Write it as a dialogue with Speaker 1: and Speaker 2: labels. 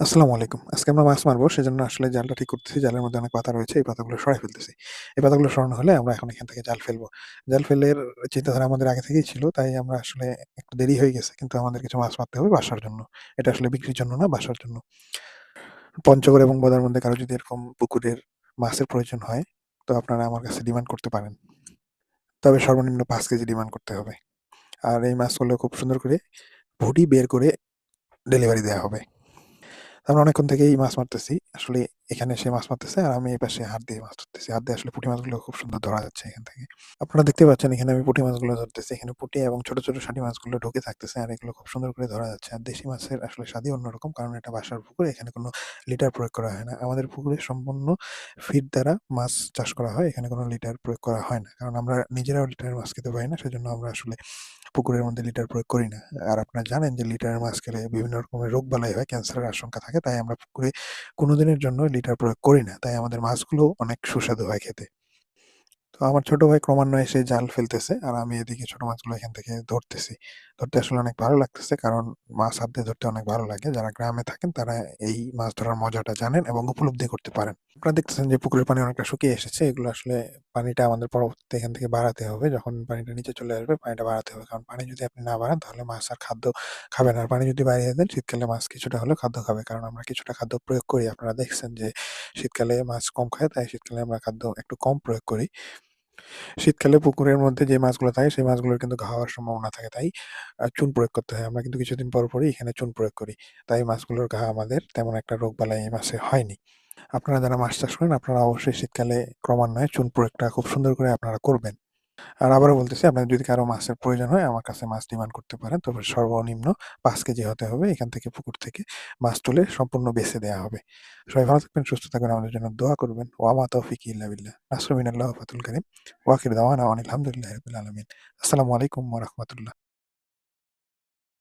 Speaker 1: আসসালামু আলাইকুম। আজকে আমরা মাছ মারবো সেজন্য আসলে জালটা ঠিক করতেছি। জালের মধ্যে অনেক পাতা রয়েছে। এই পাতাগুলো সরাই ফেলতেছি। এই পাতাগুলো সরানো হলে আমরা এখন এখান থেকে জাল ফেলব। জাল ফেলের চিন্তাধারা আমাদের আগে থেকেই ছিল। তাই আমরা আসলে একটু দেরি হয়ে গেছে। কিন্তু আমাদের কিছু মাছ মারতে হবে বাসার জন্য। এটা আসলে বিক্রির জন্য না, বাসার জন্য। পঞ্চগড় এবং বদার মধ্যে কারও যদি এরকম পুকুরের মাছের প্রয়োজন হয়, তো আপনারা আমার কাছে ডিমান্ড করতে পারেন। তবে সর্বনিম্ন পাঁচ কেজি ডিমান্ড করতে হবে। আর এই মাছগুলো খুব সুন্দর করে বডি বের করে ডেলিভারি দেওয়া হবে। আমরা অনেকক্ষণ থেকেই মাছ মারতেছি। আসলে এখানে সে মাছ মারতেছে আর আমি এপাশে হাত দিয়ে মাছ ধরতেছি। হাত দিয়ে আসলে পুঁটি মাছগুলো খুব সুন্দর ধরা যাচ্ছে এখান থেকে। আপনারা দেখতে পাচ্ছেন এখানে আমি পুঁটি মাছগুলো ধরতেছি। এখানে পুঁটি এবং ছোট, ছোট শাটি মাছগুলো ঢুকে থাকতেছে আর এগুলো খুব সুন্দর করে ধরা যাচ্ছে। আর দেশি মাছের আসলে স্বাদই অন্যরকম। কারণ এটা বাসার পুকুর। এখানে কোনো লিটার প্রয়োগ করা হয় না। আমাদের পুকুরে সম্পূর্ণ ফিড দ্বারা মাছ চাষ করা হয়। এখানে কোনো লিটার প্রয়োগ করা হয় না। কারণ আমরা নিজেরাও লিটারের মাছ খেতে পারি না। সেজন্য আমরা আসলে পুকুরের মধ্যে লিটার প্রয়োগ করি না। আর আপনারা জানেন যে লিটারের মাছ খেলে বিভিন্ন রকমের রোগ বালাই হয়, ক্যান্সারের আশঙ্কা থাকে। তাই আমরা পুকুরে কোনোদিনের জন্য লিটার প্রয়োগ করি না। তাই আমাদের মাছগুলো অনেক সুস্বাদু হয় খেতে। তো আমার ছোট ভাই ক্রমান্বয়ে সে জাল ফেলতেছে আর আমি এদিকে ছোট মাছগুলো এখান থেকে ধরতেছি। ধরতে আসলে অনেক ভালো লাগতেছে কারণ মাছ হাত দিয়ে ধরতে অনেক ভালো লাগে। যারা গ্রামে থাকেন তারা এই মাছ ধরার মজাটা জানেন এবং উপলব্ধি করতে পারেন। আপনারা দেখতেছেন যে পুকুরের পানি অনেকটা শুকিয়ে এসেছে। এগুলো আসলে পানিটা আমাদের পরবর্তীতে এখান থেকে বাড়াতে হবে। যখন পানিটা নিচে চলে আসবে পানিটা বাড়াতে হবে। কারণ পানি যদি আপনি না বাড়ান তাহলে মাছ আর খাদ্য খাবে না। আর পানি যদি বাড়িয়ে দেন শীতকালে মাছ কিছুটা হলেও খাদ্য খাবে। কারণ আমরা কিছুটা খাদ্য প্রয়োগ করি। আপনারা দেখছেন যে শীতকালে মাছ কম খায় তাই শীতকালে আমরা খাদ্য একটু কম প্রয়োগ করি। শীতকালে পুকুরের মধ্যে যে মাছগুলো থাকে সেই মাছগুলোর কিন্তু ঘা হওয়ার সম্ভাবনা থাকে। তাই চুন প্রয়োগ করতে হয়। আমরা কিন্তু কিছুদিন পর, পরই এখানে চুন প্রয়োগ করি। তাই মাছগুলোর ঘা আমাদের তেমন একটা রোগবালাই এই মাছে হয়নি। আপনারা যারা মাছ চাষ করেন আপনারা অবশ্যই শীতকালে ক্রমান্বয়ে চুন প্রয়োগটা খুব সুন্দর করে আপনারা করবেন। আর আবারও বলতেছি আপনাদের যদি কারও মাছের প্রয়োজন হয় আমার কাছে মাছ ডিমান্ড করতে পারেন। তবে সর্বনিম্ন পাঁচ কেজি হতে হবে। এখান থেকে পুকুর থেকে মাছ তুলে সম্পূর্ণ বেছে দেওয়া হবে। সবাই ভালো থাকবেন, সুস্থ থাকবেন, আমাদের জন্য দোয়া করবেন। ওয়া মা তৌফিকি ইল্লা বিল্লাহ। নাসরু মিনাল্লাহ ওয়া ফাতুল কারীম। ওয়া আখিরু দাওয়ানা আনিল হামদুলিল্লাহি রাব্বিল আলামিন। আসসালামু আলাইকুম রাহমাতুল্লাহ।